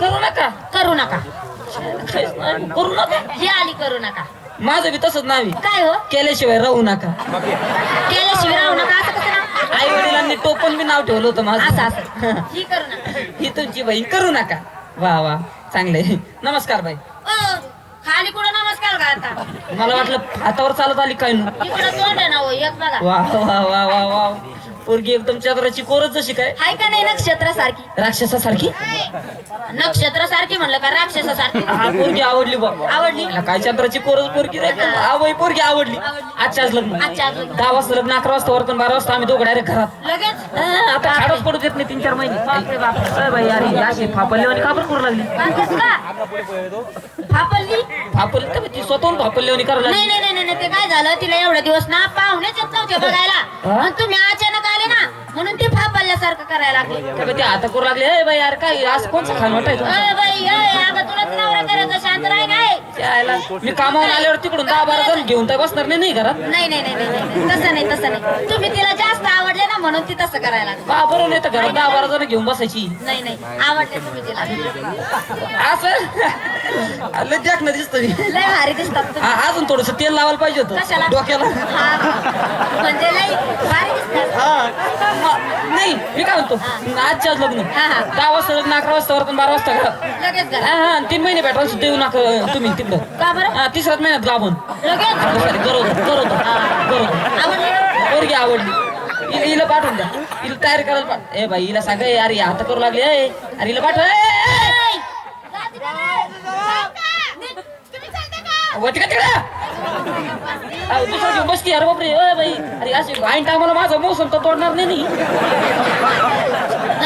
करू नका. करू नका. करू नका. ही आली करू नका. माझं बी तसंच नाव काय हो? केल्याशिवाय राहू नका. केल्याशिवाय राहू नका असं कसं नाव? आई वडिलांनी टोपण बी नाव ठेवलं होतं माझं. असं ही करू नका. ही तुमची बाई करू नका. वा वा. चांगले नमस्कार बाई. ओ खाली कुठं नमस्कार का आता मला वाटलं हातावर चालत आली काय? नु इकडं तोंड आहे ना हो एक बघा. वा वा वा वा वा. पोरगी एकदम चंद्राची कोरच जशी काय? हाय का नाही नक्षत्र सारखी राक्षसासारखी? नक्षत्र सारखी म्हणलं का राक्षसा सारखी हा पोरगी आवडली बा. आवडली? मला काय चंद्राची कोरच पोरगी रे? आवय पोरगी आवडली. आजच्या आज लग्न. आजच्या आज लग्न. दहा वाजता लग्न अकरा वाजता वरतून बारा वाजता आम्ही दोघं डायरेक्ट घरात. लगेच? हा, आता खाडच पडू देत नाही तीन चार महिने. बापरे बाप अरे बाई अरे अशी फापल्लेवानी का बरं करू लागली? सांगतेस का? फापलली? फापल ती स्वतःहून फापल्लेवानी करायला नाही लागली नाही नाही नाही ते काय झालं? तिला एवढे दिवस ना पाहुणेच येत नव्हते बघायला. हा? आणि तुम्ही ना म्हणून ते फापल्यासारखं करायला लागले. ते आता करू लागले. ए बाई यार काय आज कोणचं खाण वाटायचं? अय बाई अय अगं तुलाच नवरा करायचं शांत राह काय? त्याला मी कामावून आल्यावर तिकडून दहा बारा जण घेऊन तर बसणार नाही नाही घरात? नाही नाही नाही नाही नाही. तसं नाही तसं नाही. तुम्ही तिला जास्त आवडले ना म्हणून ती तसं करायला लागली. बरोबर नाही तर घरात दहा बारा जण घेऊन बसायची? नाही नाही. आवडले तुम्ही तिला. असं? आलं जाक ना दिसत लय भारी दिसतात तुम्ही अजून थोडस तेल लावायला पाहिजे कशाला? होतं डोक्याला. हा. म्हणजे लय भारी दिसतात हा. नाही मी काय म्हणतो? आजच्या आज लग्न. दहा वाजता लग्न अकरा वाजता वरतून बारा वाजता लगेच हा हा तीन महिने भेटायला सुद्धा येऊ नका तुम्ही तिकडं. का बरं? हा तिसऱ्याच महिन्यात गाभून लगेच? आवडले? पोरगी आवडली. हिला हिला पाठवून द्या. हिला तयार करायला पाठ ए बाई हिला सांगा हे आता करू लागले ए, अरे हिला पाठव ए, ए, ए. वरती का? तिकडे? अहो, दुसरं घेऊन बसती यार बापरे ए बाई. अरे अशी आईन टायमाला माझा मोसम तर तोडणार नाही नी.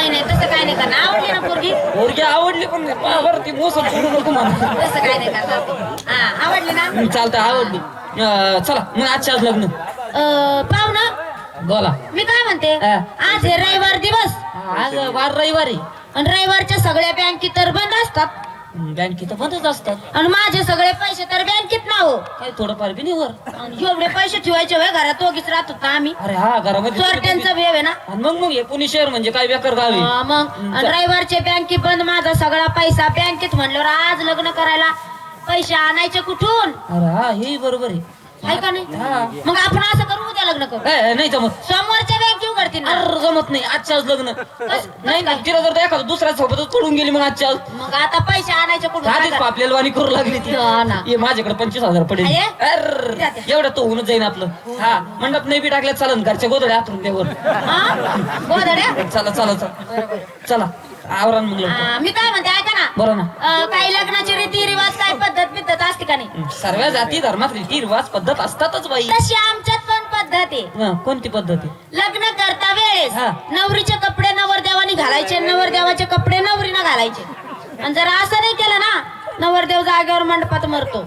नाही नाही तसं काय नाही करणार. आवडली ना पोरगी? पोरगी आवडली पण पहा बरं ती मोसम सोडू नको म्हणा तसं काय नाही करणार. हा आवडली ना? चालतं आवडली. अं, चला मग आजच्या आज लग्न. पाहू ना बोला. मी काय म्हणते? हा. आज हे रविवार दिवस. आज वार रविवारी. आणि रविवारच्या सगळ्या बँकी तर बंद असतात. बँकेत बंदच असतात. आणि माझे सगळे पैसे तर बँकेत ना हो. काय थोडंफार बी नाही वर? आणि एवढे पैसे ठेवायचे होय घरात दोघीच राहत होता आम्ही. अरे हा घरामध्ये चोरट्यांचा वेव आहे ना. आणि मग मग हे पुणे शहर म्हणजे काय बेकार गाव? हा, मग. आणि रविवारचे बँके बंद माझा सगळा पैसा बँकेत म्हणल्यावर आज लग्न करायला पैसे आणायचे कुठून? अरे हा हे बरोबर आहे. आहे का नाही. मग आपण असं करू उद्या लग्न करू. ए, नाही जमत. सोमवारच्या बँके उघडतील ना अरे जमत नाही आजच्या आज लग्न नाही नाही तिला जर एखादं दुसऱ्या सोबतच पडून गेली मग आजच्या आज मग आता पैसे आणायचे कुठून आधीच काय आपल्याला वाणी करू लागली ती हा ना. ये माझ्याकडे पंचवीस हजार पडेल आहे? अरे, द्या, द्या. एवढं तो होऊनच जाईन आपलं हा मंडप नाही बी टाकल्यात चालन घरच्या गोदड्या आतून? हा? गोधड्या? चला चला चला चला आवरण मग लवकर. मी काय म्हणते ऐका ना बरं ना अं, काही लग्नाची रीती रिवाज काय पद्धत बिद्धत असते का नाही सर्व जाती धर्मात रीती रिवाज पद्धत असतातच बाई तशी आमच्यात पद्धत? कोणती पद्धत? लग्न करता वेळेस हा. नवरीचे कपडे नवरदेवानी घालायचे नवरदेवाचे कपडे नवरीनं घालायचे. आणि जर असं नाही केलं ना नवरदेव जागेवर मंडपात मरतो.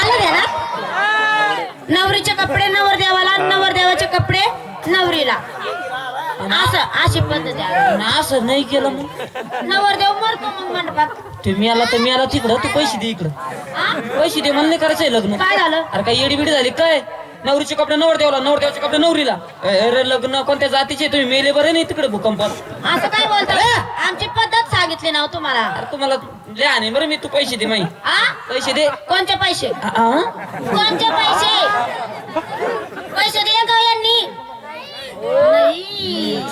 आलं द्या ना? नवरीचे कपडे नवरदेवाला नवरदेवाचे कपडे नवरीला. असं अशी पद्धत आहे. आणि असं नाही केलं मग. नवरदेव मरतो मग मंडपात. तर मी आला तिकडं तू पैसे दे इकडं? पैसे दे मला नाही करायचंय लग्न. काय झालं? अरे काय येडी बिडी झाली काय? नवरीचे कपडे नवरदेवाला नवरदेवाचे कपडे नवरीला. अरे लग्न कोणत्या जातीचे? तुम्ही मेले बरे नाही तिकडे भूकंपात असं काय बोलता? आमची पद्धत सांगितली ना हो तुम्हाला. अरे तुम्हाला लय आणि बरं मी तू पैसे दे आ? पैसे दे. कोणते पैसे? आ, आ? कोणते पैसे? पैसे दिले का यांनी.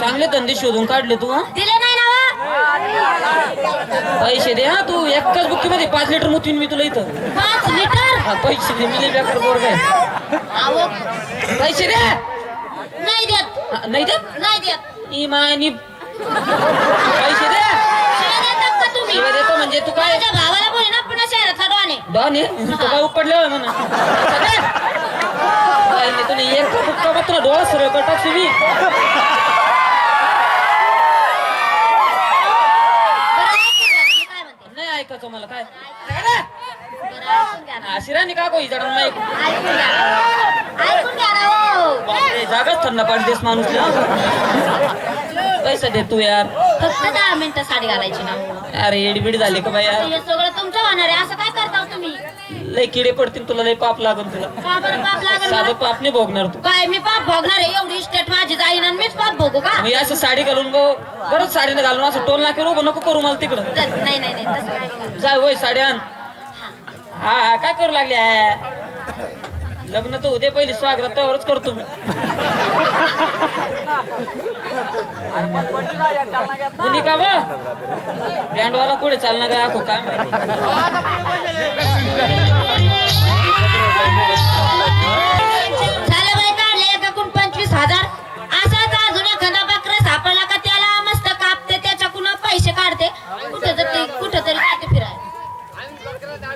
चांगले धंदे शोधून काढले तू हा? दिले नाही ना वा? पैसे दे हा तू. एकाच बुक्की मध्ये पाच लिटर मुतवीन मी तुला इथं. पाच लिटर? हा, पैसे दे मी लय बेकार पोरगा आहे. अहो पैसे दे. नाही देत. नाही देत? नाही देत. इमानी पैसे दे. शिवाय देतात का तुम्ही? शिवाय देतो म्हणजे तू काय? माझ्या भावाला बोले ना पुन्हा शहरातला डॉन आहे. डॉन आहे? तू काय उपडले म्हणा सगळे? काय नाही तुला एक बुक्का मग तुला डोळा सरळ करतात तुम्ही बरं ऐकून घ्या ना, मी काय मला काय? बरं ऐकून घ्या ना. शिरानी का कोई जडून नाही बापरे, जागाच थंड पाडतेस माणूस. पैसा दे तू यार. फक्त दहा मिनिटं साडी घालायची ना. अरे एडबिड झाली का बाई यार? हे सगळं तुमचं होणार आहे. असं काय करता तुम्ही? लय किडे पडतील तुला लय पाप लागल तुला. का बरं पाप लागल साधं मला? पाप नाही भोगणार तू. काय मी पाप भोगणार आहे? एवढी इस्टेट माझी जाईन आणि मीच पाप भोगू का? मी असं साडी घालून गो बरंच साडीने घालून असं टोल नाके रोग नको करू मला तिकडं. तर नाही नाही नाही तसं काय नाही. जाय होय साडी आण. हा हा काय करू लागली आहे? लग्न तर उद्या पहिले स्वागतावरच करतो मी. कुणी का बँडवाला कुठे चालणार काय आखो काय